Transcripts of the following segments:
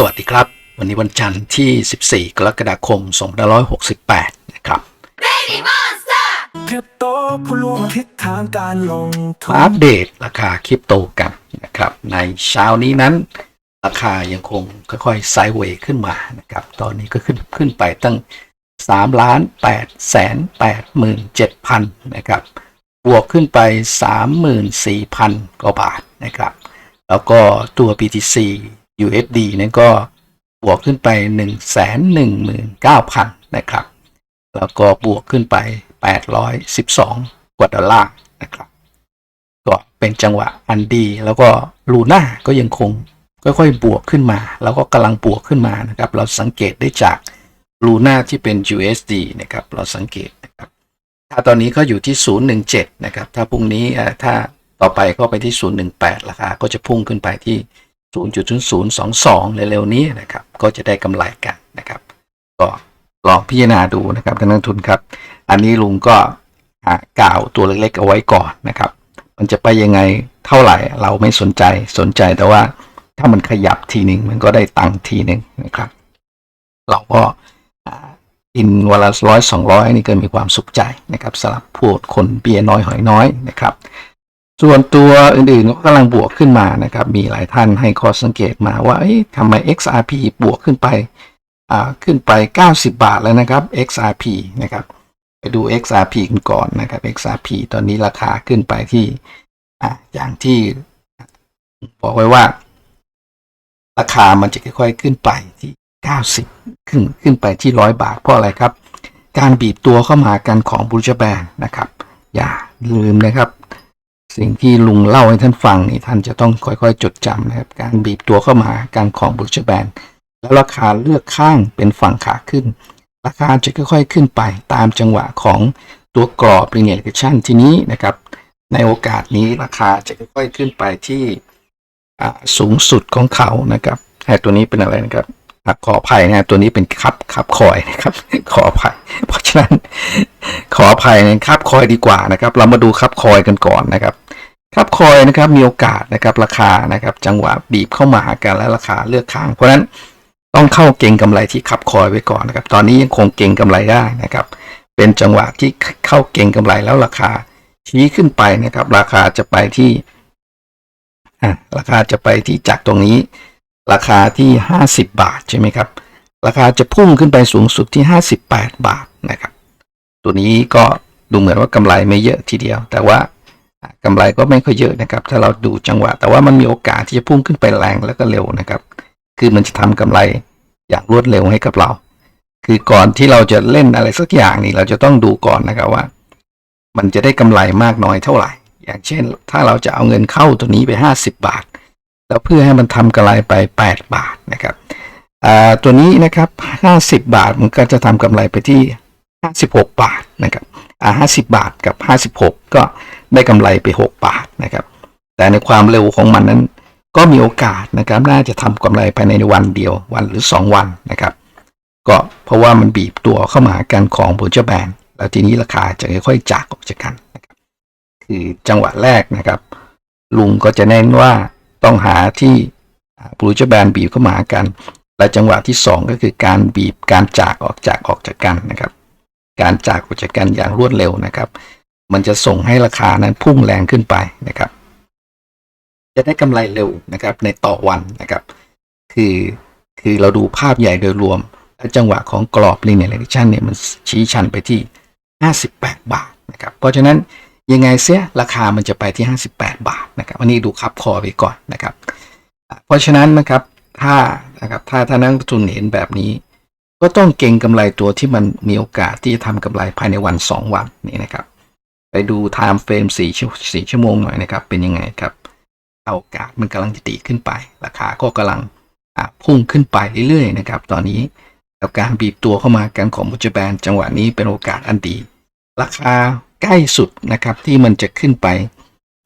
สวัสดีครับ วันนี้วันจันทร์ที่ 14 กรกฎาคม 2568 นะครับคริปโตผู้รู้ทิศทางการลงทุมานอัปเดตราคาคริปโตกันนะครับ ในเช้านี้นั้น ราคายังคงค่อยๆไซด์เวย์ขึ้นมานะครับ ตอนนี้ก็ขึ้นขึ้นไปตั้ง3ล้าน8แสน8หมื่น7พันนะครับ บวกขึ้นไป 34,000 กว่าบาทนะครับ แล้วก็ตัว BTC USD นั้นก็บวกขึ้นไป 119,000 นะครับ แล้วก็บวกขึ้นไป 812 กว่าดอลลาร์นะครับ ก็เป็นจังหวะอันดี แล้วก็ลูน่าก็ยังคงค่อยๆ บวกขึ้นมา แล้วก็กำลังบวกขึ้นมานะครับ เราสังเกตได้จากลูน่าที่เป็น USD นะครับ เราสังเกตนะครับ ถ้าตอนนี้ก็อยู่ที่ 017 นะครับ ถ้าพรุ่งนี้เอ่อถ้าต่อไปก็ไปที่ 018 ราคาก็จะพุ่งขึ้นไปที่ 0.0022 เร็วๆนี้นะครับ ก็จะได้กำไรกันนะครับ ก็ลองพิจารณาดูนะครับท่านนักทุนครับ อันนี้ลุงก็อ่ากล่าวตัวเล็กๆเอาไว้ก่อนนะครับ มันจะไปยังไงเท่าไหร่เราไม่สนใจสนใจแต่ว่าถ้ามันขยับทีหนึ่งมันก็ได้ตังค์ทีหนึ่งนะครับ เราก็อินวันละร้อยสองร้อยนี่ก็มีความสุขใจนะครับสำหรับพวกคนเบียน้อยหอยน้อยนะครับ ส่วนตัวอื่นๆก็กำลังบวกขึ้นมานะครับ มีหลายท่านให้ข้อสังเกตมาว่าทำไม XRP บวกขึ้นไปขึ้นไป 90 บาทแล้วนะครับ XRP นะครับ ไปดู XRP กันก่อนนะครับ XRP ตอนนี้ราคาขึ้นไปที่ออย่างที่บอกไว้ว่า ราคามันจะค่อยๆขึ้นไปที่ 90 ขึ้นขึ้นไปที่ 100 บาทเพราะอะไรครับ การบีบตัวเข้ามากันของบูจแบนนะครับ อย่าลืมนะครับ สิ่งที่ลุงเล่าให้ท่านฟังนี่ท่านจะต้องค่อยๆ จดจำนะครับ การบีบตัวเข้ามาการของบูจแบนแล้วราคาเลือกข้างเป็นฝั่งขาขึ้น ราคาจะค่อยๆขึ้นไปตามจังหวะของตัวกรอบ linear regression ทีนี้นะครับ ในโอกาสนี้ราคาจะค่อยๆขึ้นไปที่สูงสุดของเขานะครับแต่ตัวนี้เป็นอะไรนะครับขออภัยนะตัวนี้เป็นคับคับคอยนะครับ ขออภัย เพราะฉะนั้นขออภัยนะครับคอยดีกว่านะครับ เรามาดูคับคอยกันก่อนนะครับ คับคอยนะครับมีโอกาสนะครับราคานะครับจังหวะบีบเข้ามาหากันและราคาเลือกข้าง เพราะฉะนั้นต้องเข้าเก่งกำไรที่คับคอยไว้ก่อนนะครับ ตอนนี้ยังคงเก่งกำไรได้นะครับ เป็นจังหวะที่เข้าเก่งกำไรแล้วราคาชี้ขึ้นไปนะครับ ราคาจะไปที่อะราคาจะไปที่จากตรงนี้ ราคาที่50บาทใช่ไหมครับ ราคาจะพุ่งขึ้นไปสูงสุดที่58บาทนะครับ ตัวนี้ก็ดูเหมือนว่ากำไรไม่เยอะทีเดียว แต่ว่า กำไรก็ไม่ค่อยเยอะนะครับ ถ้าเราดูจังหวะ แต่ว่ามันมีโอกาสที่จะพุ่งขึ้นไปแรงแล้วก็เร็วนะครับ คือมันจะทำกำไรอย่างรวดเร็วให้กับเรา คือก่อนที่เราจะเล่นอะไรสักอย่างนี่เราจะต้องดูก่อนนะครับว่า มันจะได้กำไรมากน้อยเท่าไหร่ อย่างเช่น ถ้าเราจะเอาเงินเข้าตัวนี้ไป 50 บาท แล้วเพื่อให้มันทำกำไรไป 8 บาทนะครับตัวนี้นะครับ 50 บาทมันก็จะทำกำไรไปที่ 56 บาทนะครับ อ่า50 บาทกับ 56 ก็ได้กำไรไป 6 บาทนะครับ แต่ในความเร็วของมันนั้น ก็มีโอกาสนะครับน่าจะทำกำไรภายในวันเดียววันหรือ 2 วันนะครับ ก็เพราะว่ามันบีบตัวเข้ามาหากันของบูจแบนแล้วทีนี้ราคาจะค่อยๆจากออกจากกันนะครับคือจังหวะแรกนะครับ ลุงก็จะเน้นว่าต้องหาที่บูจแบนบีบเข้ามาหากัน และจังหวะที่ 2 ก็คือการบีบการจากออกจากออกจากกันนะครับ การจากออกจากกันอย่างรวดเร็วนะครับ มันจะส่งให้ราคานั้นพุ่งแรงขึ้นไปนะครับ จะได้กำไรเร็วนะครับในต่อวันนะครับ คือคือเราดูภาพใหญ่โดยรวมและจังหวะของกรอบ linear regression เนี่ยมันชี้ชันไปที่ 58 บาทนะครับ เพราะฉะนั้นยังไงเสียราคามันจะไปที่ 58 บาทนะครับอันนี้ดูคับคอไปก่อนนะครับ เพราะฉะนั้นนะครับถ้านะครับถ้าถ้านักลงทุนเห็นแบบนี้ ก็ต้องเก็งกำไรตัวที่มันมีโอกาสที่จะทำกำไรภายในวัน 2 วันนี่นะครับ ไปดู time frame 4ชั่ว4ชั่วโมงหน่อยนะครับ เป็นยังไงครับโอกาสมันกำลังจะตีขึ้นไป ราคาก็กำลังพุ่งขึ้นไปเรื่อยๆนะครับ ตอนนี้กับการบีบตัวเข้ามากันของมุจแบนจังหวะนี้เป็นโอกาสอันดี ราคาใกล้สุดนะครับที่มันจะขึ้นไป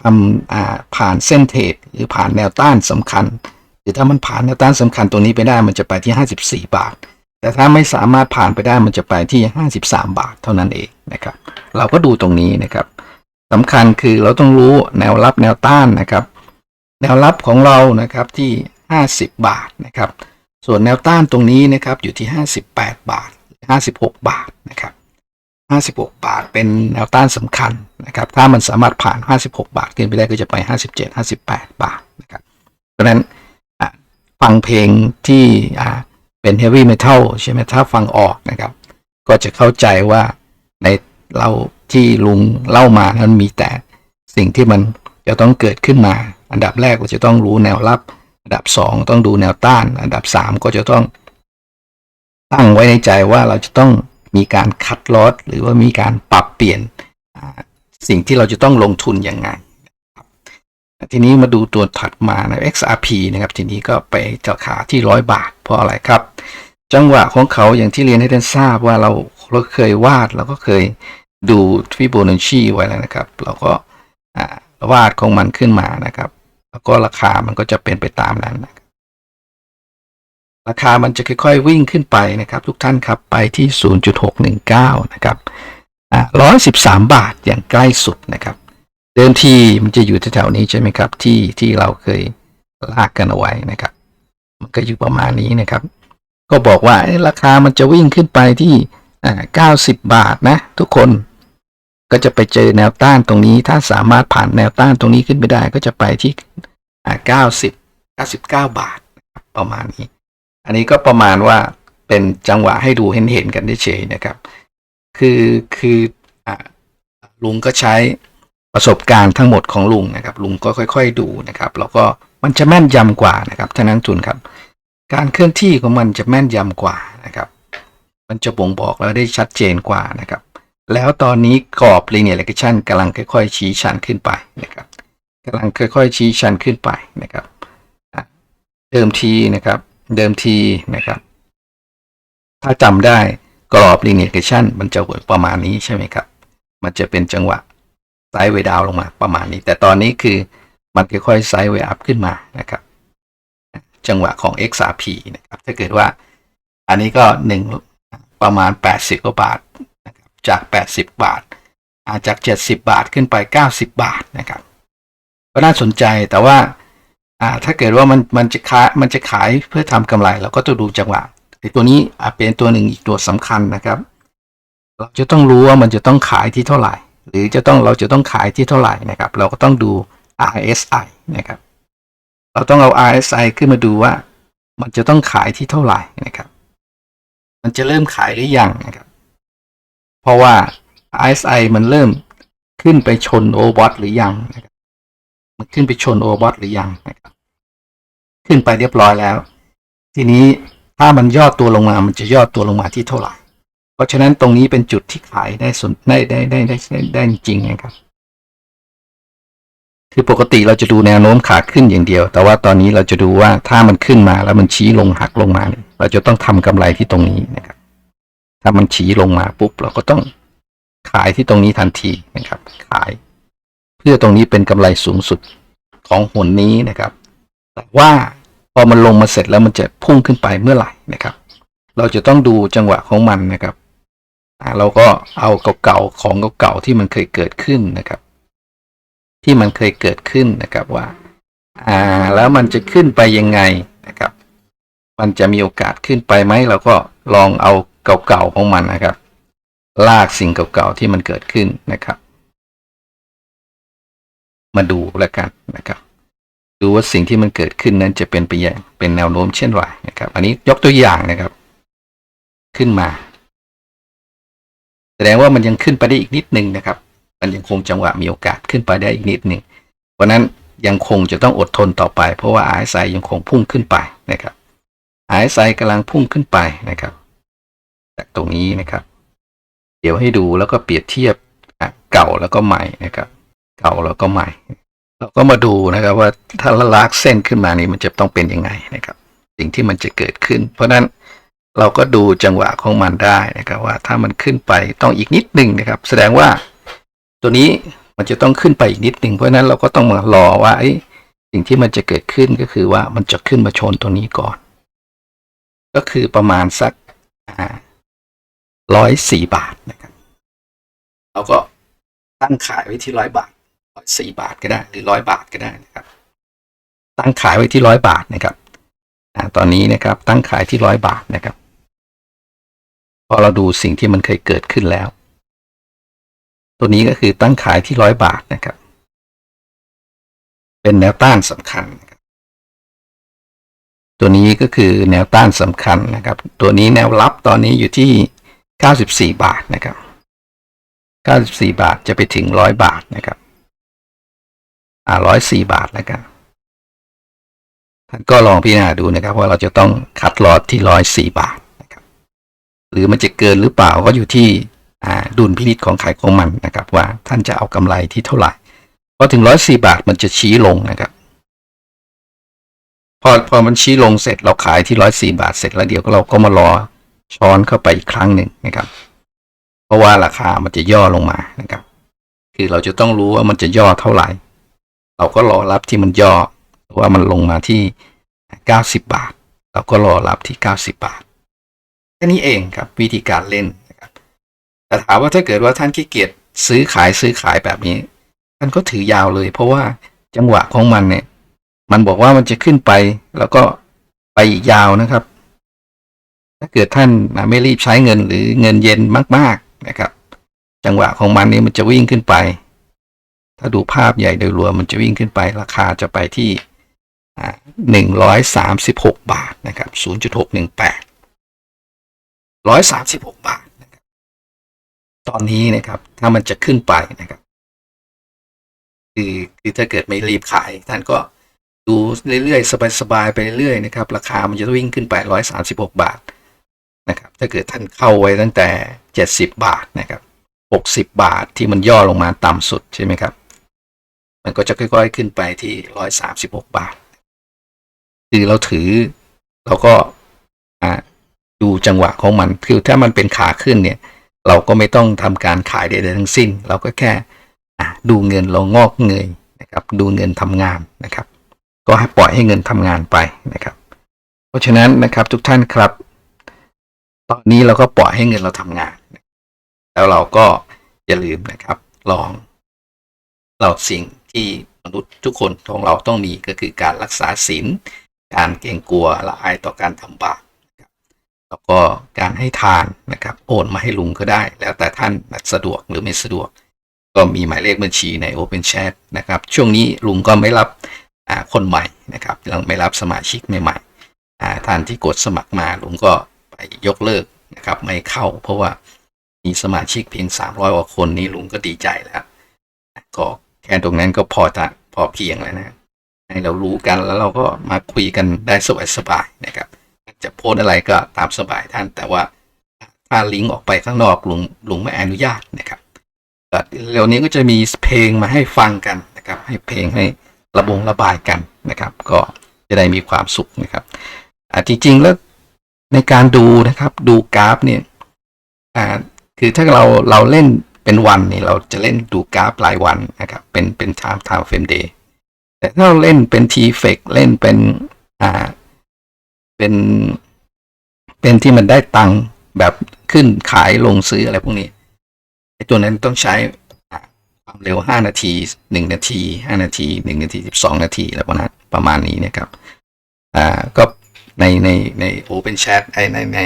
ทำผ่านเส้นเทรดหรือผ่านแนวต้านสำคัญ หรือถ้ามันผ่านแนวต้านสำคัญตัวนี้ไปได้มันจะไปที่ 54 บาท แต่ถ้าไม่สามารถผ่านไปได้มันจะไปที่ 53 บาทเท่านั้นเองนะครับ เราก็ดูตรงนี้นะครับสำคัญคือเราต้องรู้แนวรับแนวต้านนะครับ แนวรับของเรานะครับที่ 50 บาทนะครับ ส่วนแนวต้านตรงนี้นะครับอยู่ที่ 58 บาท 56 บาทนะครับ 56 บาทเป็นแนวต้านสำคัญนะครับ ถ้ามันสามารถผ่าน 56 บาทขึ้นไปได้ก็จะไป 57 58 บาทนะครับ เพราะฉะนั้นฟังเพลงที่ เป็น heavy metal ใช่ไหมถ้าฟังออกนะครับ ก็จะเข้าใจว่าในเราที่ลุงเล่ามานั้นมีแต่สิ่งที่มันจะต้องเกิดขึ้นมา อันดับแรกเราจะต้องรู้แนวรับ อันดับสองต้องดูแนวต้าน อันดับสามก็จะต้อง ตั้งไว้ในใจว่าเราจะต้องมีการคัดลอตหรือว่ามีการปรับเปลี่ยนสิ่งที่เราจะต้องลงทุนยังไงทีนี้มาดูตัวถัดมานะ XRP นะครับ ทีนี้ก็ไปราคาที่ร้อยบาท เพราะอะไรครับ จังหวะของเขาอย่างที่เรียนให้ท่านทราบว่าเราเราเคยวาดเราก็เคยดูฟิโบนัชชีไว้แล้วนะครับ เราก็วาดของมันขึ้นมานะครับ แล้วก็ราคามันก็จะเป็นไปตามนั้นนะครับราคามันจะค่อยๆวิ่งขึ้นไปนะครับ ทุกท่านครับไปที่ 0.619 นะครับอ่า113 บาทอย่างใกล้สุดนะครับ เดิมทีมันจะอยู่แถวๆนี้ใช่ไหมครับที่ที่เราเคยลากกันเอาไว้นะครับ มันก็อยู่ประมาณนี้นะครับ ก็บอกว่าราคามันจะวิ่งขึ้นไปที่อ่า90บาทนะ ทุกคนก็จะไปเจอแนวต้านตรงนี้ ถ้าสามารถผ่านแนวต้านตรงนี้ขึ้นไปได้ ก็จะไปที่อ่า90 99บาทนะครับประมาณนี้ อันนี้ก็ประมาณว่าเป็นจังหวะให้ดูเห็นเห็นๆกันเฉยๆนะครับ คือคืออลุงก็ใช้ประสบการณ์ทั้งหมดของลุงนะครับ ลุงก็ค่อย ๆ ดูนะครับ แล้วก็มันจะแม่นยำกว่านะครับท่านนักลงทุนครับ การเคลื่อนที่ของมันจะแม่นยำกว่านะครับ มันจะบ่งบอกแล้วได้ชัดเจนกว่านะครับ แล้วตอนนี้กรอบ linear regression กำลังค่อยๆ ชี้ชันขึ้นไปนะครับกำลังค่อยๆ ชี้ชันขึ้นไปนะครับ เดิมทีนะครับ เดิมทีนะครับ ถ้าจำได้กรอบ linear regression มันจะประมาณนี้ใช่ไหมครับ มันจะเป็นจังหวะไซด์เวดาวลงมาประมาณนี้ แต่ตอนนี้คือมันค่อยๆไซด์เวอัพขึ้นมานะครับ จังหวะของ XRP นะครับถ้าเกิดว่าอันนี้ก็หนึ่งประมาณ 80 กว่าบาทนะครับจาก 80 บาท อาจาก 70 บาทขึ้นไป 90 บาทนะครับก็น่าสนใจแต่ว่าถ้าเกิดว่ามันมันจะขายมันจะขายเพื่อทำกำไรเราก็ต้องดูจังหวะไอ้ตัวนี้เป็นตัวหนึ่งอีกตัวสำคัญนะครับเราจะต้องรู้ว่ามันจะต้องขายที่เท่าไหร่ หรือจะต้องเราจะต้องขายที่เท่าไหร่นะครับ เราก็ต้องดู RSI นะครับ เราต้องเอา RSI ขึ้นมาดูว่า มันจะต้องขายที่เท่าไหร่นะครับ มันจะเริ่มขายหรือยังนะครับ เพราะว่า RSI มันเริ่มขึ้นไปชนโอบอทหรือยังนะครับ มันขึ้นไปชนโอบอทหรือยังนะครับ ขึ้นไปเรียบร้อยแล้ว ทีนี้ถ้ามันย่อตัวลงมา มันจะย่อตัวลงมาที่เท่าไหร่ เพราะฉะนั้นตรงนี้เป็นจุดที่ขายได้สนได้ได้ได้ได้ได้ได้จริงนะครับ คือปกติเราจะดูแนวโน้มขาขึ้นอย่างเดียว แต่ว่าตอนนี้เราจะดูว่าถ้ามันขึ้นมาแล้วมันชี้ลงหักลงมาเนี่ยเราจะต้องทำกำไรที่ตรงนี้นะครับ ถ้ามันชี้ลงมาปุ๊บเราก็ต้องขายที่ตรงนี้ทันทีนะครับ ขาย เพื่อตรงนี้เป็นกำไรสูงสุดของหนนี้นะครับ แต่ว่าพอมันลงมาเสร็จแล้วมันจะพุ่งขึ้นไปเมื่อไหร่นะครับ เราจะต้องดูจังหวะของมันนะครับเราก็เอาเก่าๆของเก่าๆที่มันเคยเกิดขึ้นนะครับ ที่มันเคยเกิดขึ้นนะครับว่า อ่า แล้วมันจะขึ้นไปยังไงนะครับ มันจะมีโอกาสขึ้นไปไหมเราก็ลองเอาเก่าๆของมันนะครับ ลากสิ่งเก่าๆที่มันเกิดขึ้นนะครับ มาดูแล้วกันนะครับ ดูว่าสิ่งที่มันเกิดขึ้นนั้นจะเป็นไปอย่างเป็นแนวโน้มเช่นไรนะครับ อันนี้ยกตัวอย่างนะครับ ขึ้นมา แสดงว่ามันยังขึ้นไปได้อีกนิดนึงนะครับ มันยังคงจังหวะมีโอกาสขึ้นไปได้อีกนิดหนึ่งเพราะนั้นยังคงจะต้องอดทนต่อไป เพราะว่า RSI ยังคงพุ่งขึ้นไปนะครับ RSI กำลังพุ่งขึ้นไปนะครับ จากตรงนี้นะครับ เดี๋ยวให้ดูแล้วก็เปรียบเทียบเก่าแล้วก็ใหม่นะครับ เก่าแล้วก็ใหม่ เราก็มาดูนะครับว่าถ้าละลากเส้นขึ้นมานี่มันจะต้องเป็นยังไงนะครับ สิ่งที่มันจะเกิดขึ้น เพราะฉะนั้นเราก็ดูจังหวะของมันได้นะครับว่าถ้ามันขึ้นไปต้องอีกนิดหนึ่งนะครับ แสดงว่า ตัวนี้มันจะต้องขึ้นไปอีกนิดหนึ่งเพราะฉะนั้นเราก็ต้องมารอว่าไอ้สิ่งที่มันจะเกิดขึ้นก็คือว่ามันจะขึ้นมาชนตัวนี้ก่อน ก็คือประมาณสักร้อยสี่บาทนะครับเราก็ตั้งขายไว้ที่ร้อยบาทร้อยสี่บาทก็ได้ หรือร้อยบาทก็ได้นะครับ ตั้งขายไว้ที่ร้อยบาทนะครับอตอนนี้นะครับตั้งขายที่ร้อยบาทนะครับพอเราดูสิ่งที่มันเคยเกิดขึ้นแล้ว ตัวนี้ก็คือตั้งขายที่ร้อยบาทนะครับ เป็นแนวต้านสำคัญ ตัวนี้ก็คือแนวต้านสำคัญนะครับ ตัวนี้แนวรับตอนนี้อยู่ที่ 94 บาทนะครับ 94 บาทจะไปถึง 100 บาทนะครับอ่า104 บาทแล้วกันท่านก็ลองพิจารณาดูนะครับว่าเราจะต้องคัดลอตที่ 104 บาทนะครับ หรือมันจะเกินหรือเปล่าก็อยู่ที่ ดุลพินิจของขายของมันนะครับ ว่าท่านจะเอากำไรที่เท่าไหร่พอถึง104บาทมันจะชี้ลงนะครับ พอพอมันชี้ลงเสร็จเราขายที่104บาทเสร็จแล้วเดี๋ยวเราก็มารอช้อนเข้าไปอีกครั้งหนึ่งนะครับ เพราะว่าราคามันจะย่อลงมานะครับ คือเราจะต้องรู้ว่ามันจะย่อเท่าไหร่ เราก็รอรับที่มันย่อว่ามันลงมาที่90บาท เราก็รอรับที่90บาทแค่นี้เองครับวิธีการเล่น แต่ถามว่าถ้าเกิดว่าท่านขี้เกียจซื้อขายซื้อขายแบบนี้ ท่านก็ถือยาวเลย เพราะว่าจังหวะของมันเนี่ย มันบอกว่ามันจะขึ้นไป แล้วก็ไปอีกยาวนะครับ ถ้าเกิดท่านไม่รีบใช้เงินหรือเงินเย็นมาก ๆนะครับ จังหวะของมันนี่มันจะวิ่งขึ้นไป ถ้าดูภาพใหญ่โดยรวมมันจะวิ่งขึ้นไป ราคาจะไปที่หนึ่งร้อยสามสิบหกบาทนะครับศูนย์จุดหกหนึ่งแปดร้อยสามสิบหกบาท ตอนนี้นะครับ ถ้ามันจะขึ้นไปนะครับ คือคือถ้าเกิดไม่รีบขาย ท่านก็ดูเรื่อยๆสบายๆไปเรื่อยๆนะครับ ราคามันจะวิ่งขึ้นไปร้อยสามสิบหกบาทนะครับ ถ้าเกิดท่านเข้าไว้ตั้งแต่เจ็ดสิบบาทนะครับหกสิบบาทที่มันย่อลงมาต่ำสุดใช่ไหมครับ มันก็จะค่อยๆขึ้นไปที่ร้อยสามสิบหกบาท คือเราถือเราก็อ่าดูจังหวะของมัน คือถ้ามันเป็นขาขึ้นเนี่ย เราก็ไม่ต้องทำการขายใดๆทั้งสิ้น เราก็แค่ดูเงินเรางอกเงยนะครับ ดูเงินทำงานนะครับ ก็ให้ปล่อยให้เงินทำงานไปนะครับ เพราะฉะนั้นนะครับทุกท่านครับ ตอนนี้เราก็ปล่อยให้เงินเราทำงาน แล้วเราก็อย่าลืมนะครับ ลอง เราสิ่งที่มนุษย์ทุกคนของเราต้องมีก็คือการรักษาศีลการเกรงกลัวละอายต่อการทำบาป แล้วก็การให้ทานนะครับ โอนมาให้ลุงก็ได้ แล้วแต่ท่านสะดวกหรือไม่สะดวก ก็มีหมายเลขบัญชีใน Open Chat นะครับ ช่วงนี้ลุงก็ไม่รับคนใหม่นะครับยังไม่รับสมาชิกใหม่ๆอ่ท่านที่กดสมัครมาลุงก็ไปยกเลิกนะครับไม่เข้า เพราะว่ามีสมาชิกเพียง 300กว่าคนนี้ลุงก็ดีใจแล้วก็แค่ตรงนั้นก็พอจะพอเพียงแล้วนะให้เรารู้กันแล้วเราก็มาคุยกันได้สบายๆนะครับ จะโพสอะไรก็ตามสบายท่าน แต่ว่าถ้าลิงก์ออกไปข้างนอกลุงลุงไม่อนุญาตนะครับแต่เร็วนี้ก็จะมีเพลงมาให้ฟังกันนะครับ ให้เพลงให้ระบงระบายกันนะครับ ก็จะได้มีความสุขนะครับอ่าจริงๆแล้วในการดูนะครับดูกราฟเนี่ยอ่าคือถ้าเราเราเล่นเป็นวันนี่เราจะเล่นดูกราฟรายวันนะครับ เป็นเป็น time time frame day แต่ถ้าเราเล่นเป็น t f e c เล่นเป็นอ่า เป็นเป็นที่มันได้ตังค์แบบขึ้นขายลงซื้ออะไรพวกนี้ไอ้ตัวนั้นต้องใช้ความเร็ว 5 นาที 1 นาที 5 นาที 1 นาที 12 นาทีอะไรประมาณประมาณนี้นะครับ อ่า ก็ในในใน Open Chat ไอในใน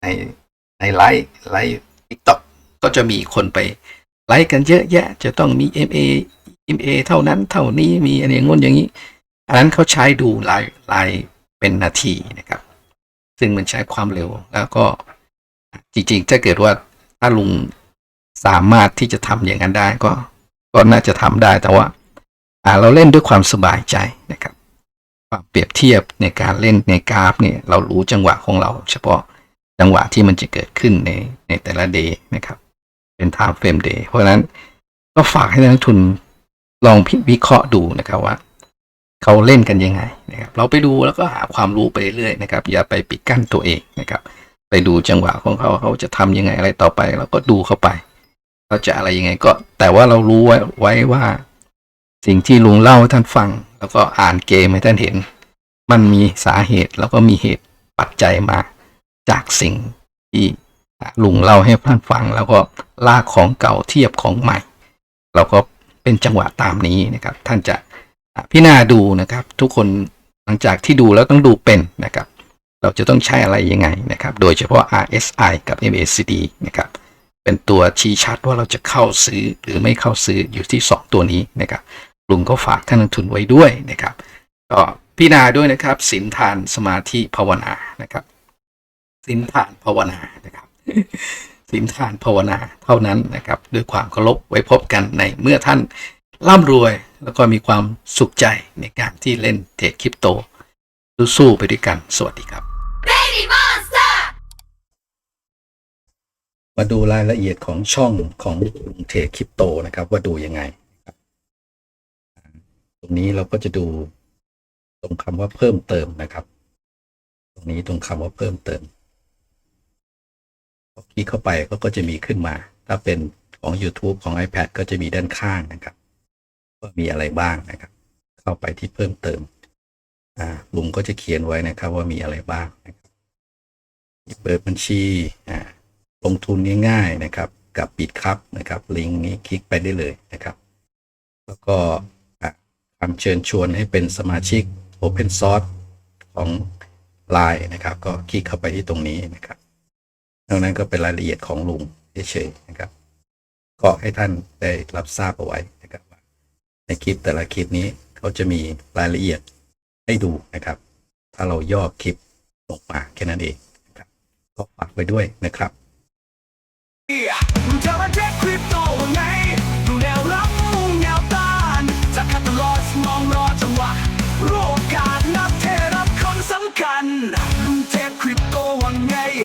ในในไลฟ์ไลฟ์ TikTok ก็จะมีคนไปไลฟ์กันเยอะแยะ จะต้องมี MA MA เท่านั้นเท่านี้มีอะไรงงนอย่างนี้ อันนั้นเขาใช้ดูไลายลาย เป็นนาทีนะครับ ซึ่งมันใช้ความเร็วแล้วก็จริงๆ ถ้าเกิดว่าถ้าลุงสามารถที่จะทำอย่างนั้นได้ก็ก็น่าจะทำได้แต่ว่าเราเล่นด้วยความสบายใจนะครับ ความเปรียบเทียบในการเล่นในกราฟเนี่ยเรารู้จังหวะของเรา เฉพาะจังหวะที่มันจะเกิดขึ้นในในแต่ละเดย์นะครับ เป็น time frame day เพราะฉะนั้นก็ฝากให้นักลงทุนลองพิวิเคราะห์ดูนะครับว่า เขาเล่นกันยังไงนะครับเราไปดูแล้วก็หาความรู้ไปเรื่อยนะครับ อย่าไปปิดกั้นตัวเองนะครับ ไปดูจังหวะของเขาเขาจะทำยังไงอะไรต่อไปเราก็ดูเข้าไปเขาจะอะไรยังไงก็ แต่ว่าเรารู้ไว้ไว้ว่า สิ่งที่ลุงเล่าให้ท่านฟัง แล้วก็อ่านเกมให้ท่านเห็น มันมีสาเหตุแล้วก็มีเหตุปัจจัยมาจากสิ่งที่ลุงเล่าให้ท่านฟัง แล้วก็ลากของเก่าเทียบของใหม่ เราก็เป็นจังหวะตามนี้นะครับ ท่านจะ พิจารณาดูนะครับ ทุกคนหลังจากที่ดูแล้วต้องดูเป็นนะครับ เราจะต้องใช้อะไรยังไงนะครับ โดยเฉพาะ RSI กับ MACD นะครับ เป็นตัวชี้ชัดว่าเราจะเข้าซื้อหรือไม่เข้าซื้ออยู่ที่ 2 ตัวนี้นะครับลุงก็ฝากท่านนักทุนไว้ด้วยนะครับก็พิจารณาด้วยนะครับสินทานสมาธิภาวนานะครับสินทานภาวนานะครับสินทานภาวนาเท่านั้นนะครับ ด้วยความเคารพไว้พบกันในเมื่อท่าน ร่ำรวยแล้วก็มีความสุขใจในการที่เล่นเทรดคริปโต สู้ๆไปด้วยกัน สวัสดีครับ มาดูรายละเอียดของช่องของลุงเทรดคริปโตนะครับ ว่าดูยังไงครับตรงนี้เราก็จะดูตรงคำว่าเพิ่มเติมนะครับ ตรงนี้ตรงคำว่าเพิ่มเติมพอคลิกเข้าไปก็ก็จะมีขึ้นมา ถ้าเป็นของ YouTube ของ iPad ก็จะมีด้านข้างนะครับ ว่ามีอะไรบ้างนะครับ เข้าไปที่เพิ่มเติมอ่าลุงก็จะเขียนไว้นะครับว่ามีอะไรบ้างนะครับเปิดบัญชีอ่าลงทุนง่ายๆนะครับ กับปิดครับนะครับ ลิงก์นี้คลิกไปได้เลยนะครับ แล้วก็คำเชิญชวนให้เป็นสมาชิก Open Source ของ Line นะครับ ก็คลิกเข้าไปที่ตรงนี้นะครับนอกนั้นก็เป็นรายละเอียดของลุงเฉยๆนะครับ ก็ให้ท่านได้รับทราบเอาไว้ ในคลิปแต่ละคลิปนี้เขาจะมีรายละเอียดให้ดูนะครับ ถ้าเราย่อคลิปลงมาแค่นั้นเองนะครับก็ฝากไว้ด้วยนะครับ yeah.